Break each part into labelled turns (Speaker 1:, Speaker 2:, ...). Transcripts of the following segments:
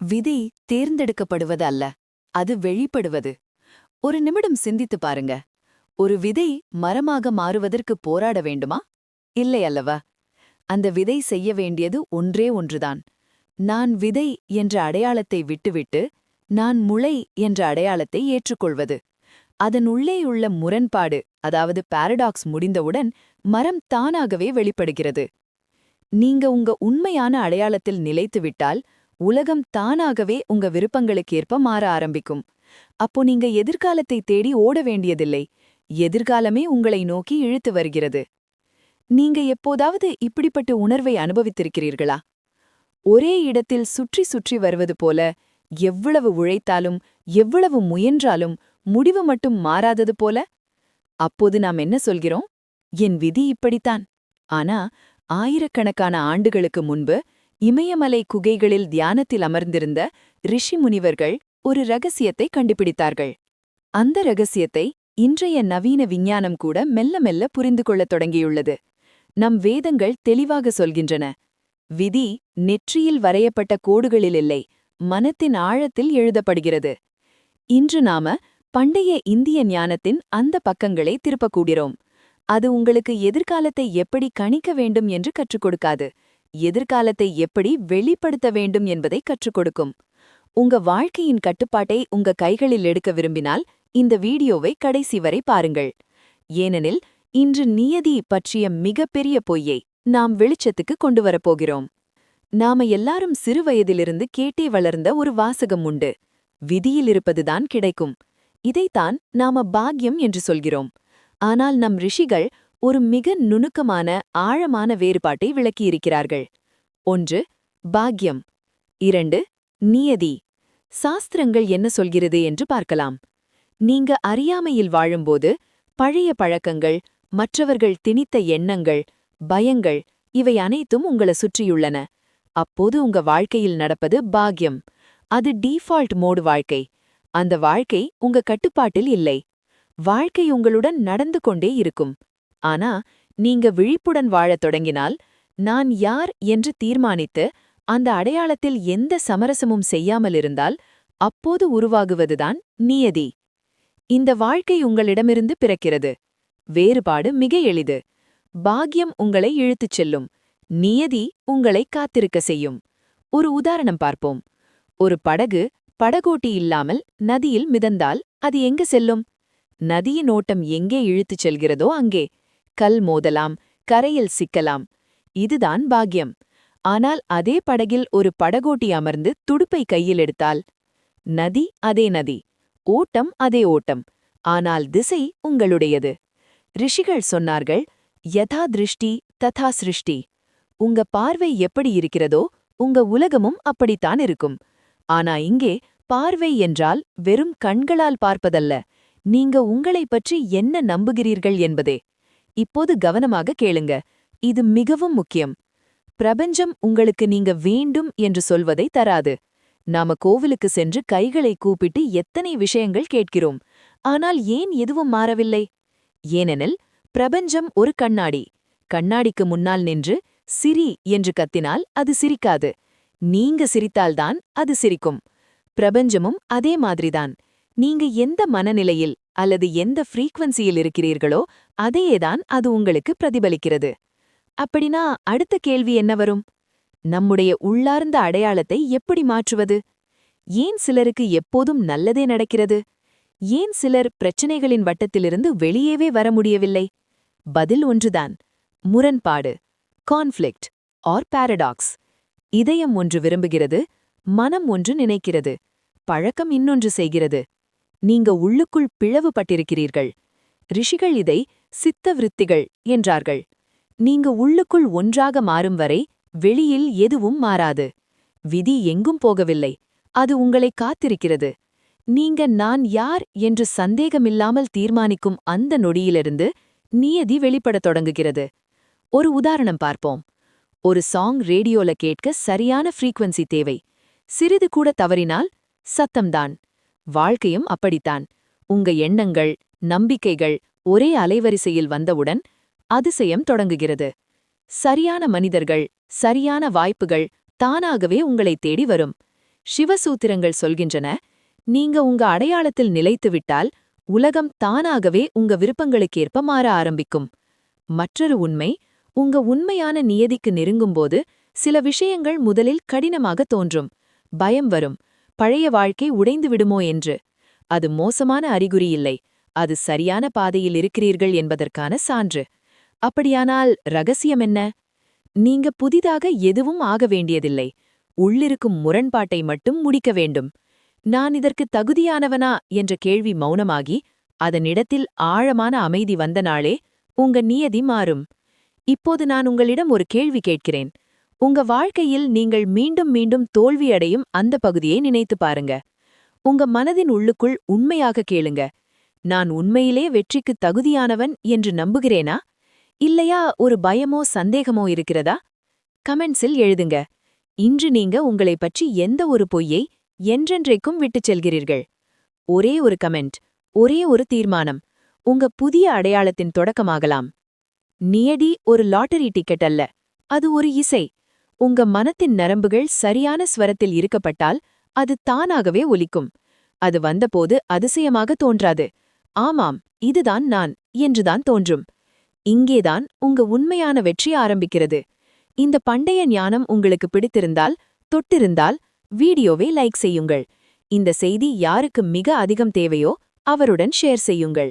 Speaker 1: விதி தேர்ந்தெடுக்கப்படுவது அல்ல அது வெளிப்படுவது. ஒரு நிமிடம் சிந்தித்து பாருங்க. ஒரு விதை மரமாக மாறுவதற்கு போராட வேண்டுமா? இல்லை அல்லவா? அந்த விதை செய்ய வேண்டியது ஒன்றே ஒன்றுதான். நான் விதை என்ற அடையாளத்தை விட்டுவிட்டு நான் முளை என்ற அடையாளத்தை ஏற்றுக்கொள்வது. அதன் உள்ளேயுள்ள முரண்பாடு அதாவது பாரடாக்ஸ் முடிந்தவுடன் மரம் தானாகவே வெளிப்படுகிறது. நீங்க உங்க உண்மையான அடையாளத்தில் நிலைத்துவிட்டால் உலகம் தானாகவே உங்க விருப்பங்களுக்கேற்ப மாற ஆரம்பிக்கும். அப்போ நீங்க எதிர்காலத்தை தேடி ஓட வேண்டியதில்லை. எதிர்காலமே உங்களை நோக்கி இழுத்து வருகிறது. நீங்க எப்போதாவது இப்படிப்பட்ட உணர்வை அனுபவித்திருக்கிறீர்களா? ஒரே இடத்தில் சுற்றி சுற்றி வருவது போல எவ்வளவு உழைத்தாலும் எவ்வளவு முயன்றாலும் முடிவு மட்டும் மாறாதது போல? அப்போது நாம் என்ன சொல்கிறோம்? என் விதி இப்படித்தான். ஆனா ஆயிரக்கணக்கான ஆண்டுகளுக்கு முன்பு இமயமலை குகைகளில் தியானத்தில் அமர்ந்திருந்த ரிஷி முனிவர்கள் ஒரு ரகசியத்தை கண்டுபிடித்தார்கள். அந்த ரகசியத்தை இன்றைய நவீன விஞ்ஞானம் கூட மெல்ல மெல்ல புரிந்து கொள்ளத் தொடங்கியுள்ளது. நம் வேதங்கள் தெளிவாக சொல்கின்றன. விதி நெற்றியில் வரையப்பட்ட கோடுகளில் இல்லை மனத்தின் ஆழத்தில் எழுதப்படுகிறது. இன்று நாம பண்டைய இந்திய ஞானத்தின் அந்த பக்கங்களை திருப்பக்கூடுகிறோம் அது உங்களுக்கு எதிர்காலத்தை எப்படி கணிக்க வேண்டும் என்று கற்றுக் கொடுக்காது. எதிர்காலத்தை எப்படி வெளிப்படுத்த வேண்டும் என்பதை கற்றுக் கொடுக்கும். உங்க வாழ்க்கையின் கட்டுப்பாட்டை உங்க கைகளில் எடுக்க விரும்பினால் இந்த வீடியோவை கடைசி வரை பாருங்கள். ஏனெனில் இன்று நியதி பற்றிய மிகப்பெரிய பொய்யை நாம் வெளிச்சத்துக்கு கொண்டு வரப்போகிறோம் நாம எல்லாரும் சிறுவயதிலிருந்து கேட்டே வளர்ந்த ஒரு வாசகம் உண்டு. விதியில் இருப்பதுதான் கிடைக்கும். இதைத்தான் நாம பாக்யம் என்று சொல்கிறோம். ஆனால் நம் ரிஷிகள் ஒரு மிக நுணுக்கமான ஆழமான வேறுபாட்டை விளக்கியிருக்கிறார்கள். ஒன்று பாக்யம். இரண்டு நியதி. சாஸ்திரங்கள் என்ன சொல்கிறது என்று பார்க்கலாம். நீங்க அறியாமையில் வாழும்போது பழைய பழக்கங்கள் மற்றவர்கள் திணித்த எண்ணங்கள் பயங்கள் இவை அனைத்தும் உங்களை சுற்றியுள்ளன. அப்போது உங்க வாழ்க்கையில் நடப்பது பாக்யம். அது டீஃபால்ட் மோடு வாழ்க்கை. அந்த வாழ்க்கை உங்க கட்டுப்பாட்டில் இல்லை. வாழ்க்கை உங்களுடன் நடந்து கொண்டே இருக்கும். ஆனா நீங்க விழிப்புடன் வாழத் தொடங்கினால் நான் யார் என்று தீர்மானித்து அந்த அடையாளத்தில் எந்த சமரசமும் செய்யாமல் இருந்தால் அப்போது உருவாகுவதுதான் நியதி. இந்த வாழ்க்கை உங்களிடமிருந்து பிறக்கிறது. வேறுபாடு மிக எளிது. பாக்யம் உங்களை இழுத்துச் செல்லும். நியதி உங்களை காத்திருக்க செய்யும். ஒரு உதாரணம் பார்ப்போம். ஒரு படகு படகோட்டி இல்லாமல் நதியில் மிதந்தால் அது எங்கு செல்லும்? நதியின் ஓட்டம் எங்கே இழுத்துச் செல்கிறதோ அங்கே. கல் மோதலாம் கரையில் சிக்கலாம். இதுதான் பாக்கியம் ஆனால் அதே படகில் ஒரு படகோட்டி அமர்ந்து துடுப்பை கையில் எடுத்தால் நதி அதே நதி. ஓட்டம் அதே ஓட்டம். ஆனால் திசை உங்களுடையது. ரிஷிகள் சொன்னார்கள் யதா திருஷ்டி ததா சிருஷ்டி. உங்க பார்வை எப்படி இருக்கிறதோ உங்க உலகமும் அப்படித்தான் இருக்கும். ஆனா இங்கே பார்வை என்றால் வெறும் கண்களால் பார்ப்பதல்ல. நீங்க உங்களை பற்றி என்ன நம்புகிறீர்கள் என்பதே. இப்போது கவனமாக கேளுங்க. இது மிகவும் முக்கியம். பிரபஞ்சம் உங்களுக்கு நீங்க வேண்டும் என்று சொல்வதை தராது. நாம கோவிலுக்கு சென்று கைகளை கூப்பிட்டு எத்தனை விஷயங்கள் கேட்கிறோம். ஆனால் ஏன் எதுவும் மாறவில்லை? ஏனெனில் பிரபஞ்சம் ஒரு கண்ணாடி. கண்ணாடிக்கு முன்னால் நின்று சிரி என்று கத்தினால் அது சிரிக்காது. நீங்க சிரித்தால்தான் அது சிரிக்கும். பிரபஞ்சமும் அதே மாதிரிதான். நீங்க எந்த மனநிலையில் அல்லது எந்த ஃப்ரீக்வன்சியில் இருக்கிறீர்களோ அதையேதான் அது உங்களுக்கு பிரதிபலிக்கிறது. அப்படின்னா அடுத்த கேள்வி என்ன வரும்? நம்முடைய உள்ளார்ந்த அடையாளத்தை எப்படி மாற்றுவது? ஏன் சிலருக்கு எப்போதும் நல்லதே நடக்கிறது? ஏன் சிலர் பிரச்சனைகளின் வட்டத்திலிருந்து வெளியேவே வர முடியவில்லை? பதில் ஒன்றுதான். முரண்பாடு கான்ஃப்ளிக்ட் ஆர் பாரடாக்ஸ் இதயம் ஒன்று விரும்புகிறது மனம் ஒன்று நினைக்கிறது பழக்கம் இன்னொன்று செய்கிறது. நீங்க உள்ளுக்குள் பிளவுபட்டிருக்கிறீர்கள். ரிஷிகள் இதை சித்த விருத்திகள் என்றார்கள். நீங்க உள்ளுக்குள் ஒன்றாக மாறும் வரை வெளியில் எதுவும் மாறாது. விதி எங்கும் போகவில்லை. அது உங்களை காத்திருக்கிறது. நீங்க நான் யார் என்று சந்தேகமில்லாமல் தீர்மானிக்கும் அந்த நொடியிலிருந்து நியதி வெளிப்படத் தொடங்குகிறது. ஒரு உதாரணம் பார்ப்போம். ஒரு சாங் ரேடியோல கேட்க சரியான ஃப்ரீக்வன்சி தேவை. சிறிது கூட தவறினால் சத்தம்தான். வாழ்க்கையும் அப்படித்தான். உங்க எண்ணங்கள் நம்பிக்கைகள் ஒரே அலைவரிசையில் வந்தவுடன் அதிசயம் தொடங்குகிறது. சரியான மனிதர்கள் சரியான வாய்ப்புகள் தானாகவே உங்களை தேடி வரும். சிவசூத்திரங்கள் சொல்கின்றன நீங்க உங்க அடையாளத்தில் நிலைத்துவிட்டால் உலகம் தானாகவே உங்க விருப்பங்களுக்கேற்ப மாற ஆரம்பிக்கும். மற்றொரு உண்மை உங்க உண்மையான நியதிக்கு நெருங்கும்போது சில விஷயங்கள் முதலில் கடினமாக தோன்றும். பயம் வரும். பழைய வாழ்க்கை உடைந்து விடுமோ என்று. அது மோசமான அறிகுறி இல்லை. அது சரியான பாதையில் இருக்கிறீர்கள் என்பதற்கான சான்று. அப்படியானால் ரகசியம் என்ன? நீங்க புதிதாக எதுவும் ஆக வேண்டியதில்லை. உள்ளிருக்கும் முரண்பாட்டை மட்டும் முடிக்க வேண்டும். நான் இதற்கு தகுதியானவனா என்ற கேள்வி மௌனமாகி அதனிடத்தில் ஆழமான அமைதி வந்த நாளே உங்க நியதி மாறும். இப்போது நான் உங்களிடம் ஒரு கேள்வி கேட்கிறேன். உங்க வாழ்க்கையில் நீங்கள் மீண்டும் மீண்டும் தோல்வியடையும் அந்த பகுதியை நினைத்து பாருங்க. உங்க மனதின் உள்ளுக்குள் உண்மையாக கேளுங்க. நான் உண்மையிலே வெற்றிக்கு தகுதியானவன் என்று நம்புகிறேனா? இல்லையா ஒரு பயமோ சந்தேகமோ இருக்கிறதா? கமெண்ட்ஸில் எழுதுங்க. இன்று நீங்க உங்களை பற்றி எந்த ஒரு பொய்யை என்றென்றைக்கும் விட்டுச் செல்கிறீர்கள்? ஒரே ஒரு கமெண்ட் ஒரே ஒரு தீர்மானம். உங்க புதிய அடையாளத்தின் தொடக்கமாகலாம். நியடி ஒரு லாட்டரி டிக்கெட் அல்ல. அது ஒரு இசை. உங்க மனத்தின் நரம்புகள் சரியான ஸ்வரத்தில் இருக்கப்பட்டால் அது தானாகவே ஒலிக்கும். அது வந்தபோது அதிசயமாக தோன்றாது. ஆமாம் இதுதான் நான் என்றுதான் தோன்றும். இங்கேதான் உங்க உண்மையான வெற்றி ஆரம்பிக்கிறது. இந்த பண்டைய ஞானம் உங்களுக்கு பிடித்திருந்தால் தொட்டிருந்தால் வீடியோவை லைக் செய்யுங்கள். இந்த செய்தி யாருக்கு மிக அதிகம் தேவையோ அவருடன் ஷேர் செய்யுங்கள்.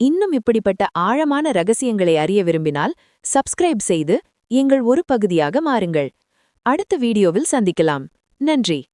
Speaker 1: இன்னும் இப்படிப்பட்ட ஆழமான ரகசியங்களை அறிய விரும்பினால் சப்ஸ்கிரைப் செய்து எங்கள் ஒரு பகுதியாக மாறுங்கள். அடுத்த வீடியோவில் சந்திக்கலாம். நன்றி.